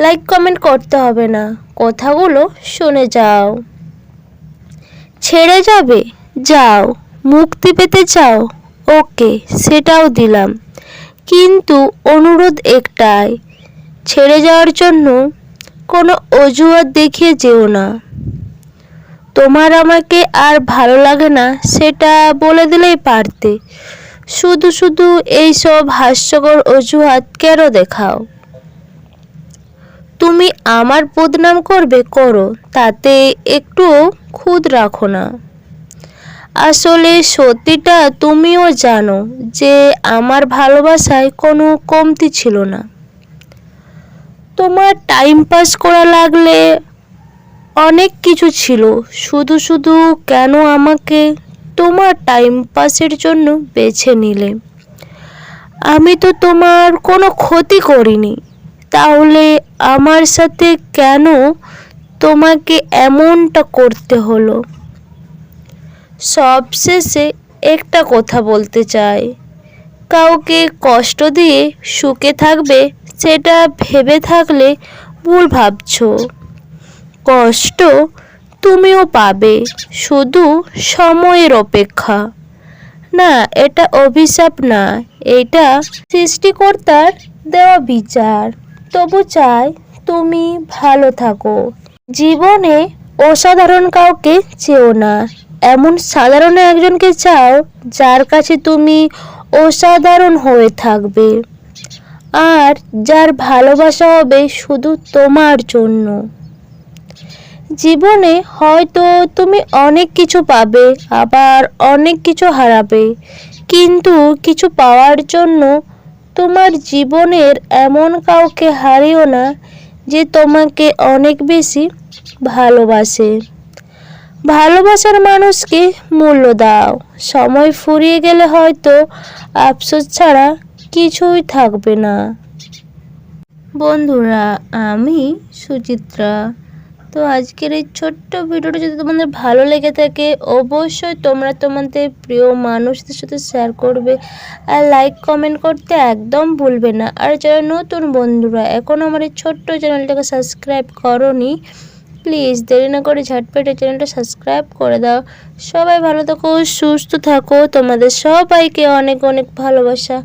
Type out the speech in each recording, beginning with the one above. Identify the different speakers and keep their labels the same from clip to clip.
Speaker 1: Like comment করতে হবে না। কথাগুলো শুনে যাও। ছেড়ে যাবে? যাও। মুক্তি পেতে চাও? ওকে, সেটাও দিলাম। কিন্তু অনুরোধ একটাই, ছেড়ে যাওয়ার জন্য কোনো অজুহাত দেখিয়ে যেও না। তোমার আমাকে আর ভালো লাগে না, সেটা বলে দিলেই পারতে। শুধু শুধু এইসব হাস্যকর অজুহাত কেন দেখাও? তুমি আমার বদনাম করবে, করো, তাতে একটু খুদ রাখো না। আসলে সত্যিটা তুমিও জানো যে আমার ভালোবাসায় কোনো কমতি ছিল না। তোমার টাইম পাস করা লাগলে অনেক কিছু ছিল, শুধু শুধু কেন আমাকে তোমার টাইম পাসের জন্য বেছে নিলে? আমি তো তোমার কোনো ক্ষতি করিনি। তাহলে আমার সাথে কেন তোমাকে এমনটা করতে হলো? সবশেষে একটা কথা বলতে চাই। কাউকে কষ্ট দিয়ে সুখে থাকবে সেটা ভেবে থাকলে ভুল ভাবছ। কষ্ট তুমিও পাবে, শুধু সময়ের অপেক্ষা। না, এটা অভিশাপ না, এটা সৃষ্টিকর্তার দেওয়া বিচার। তবু চাই তুমি ভালো থাকো। জীবনে অসাধারণ কাউকে চেও না। এমন সাধারণ একজনকে চাও যার কাছে তুমি অসাধারণ হয়ে থাকবে। আর যার ভালোবাসা হবে শুধু তোমার জন্য। জীবনে হয়তো তুমি অনেক কিছু পাবে, আবার অনেক কিছু হারাবে। কিন্তু কিছু পাওয়ার জন্য তোমার জীবনের এমন কাউকে হারিও না যে তোমাকে অনেক বেশি ভালোবাসে। ভালোবাসার মানুষকে মূল্য দাও। সময় ফুরিয়ে গেলে হয়তো আফসোস ছাড়া কিছুই থাকবে না। বন্ধুরা, আমি সুচিত্রা। তো আজকের এই ছোট্ট ভিডিওটা যদি তোমাদের ভালো লেগে থাকে, অবশ্যই তোমরা তোমাদের প্রিয় মানুষদের সাথে শেয়ার করবে আর লাইক কমেন্ট করতে একদম ভুলবে না। আর যারা নতুন বন্ধুরা, এখন আমার এই ছোট্ট চ্যানেলটাকে সাবস্ক্রাইব করনি প্লিজ দেরি না করে ঝটপট চ্যানেলটা সাবস্ক্রাইব করে দাও। সবাই ভালো থাকো, সুস্থ থাকো। তোমাদের সবাইকে অনেক অনেক ভালোবাসা।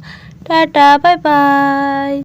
Speaker 1: Tata bye bye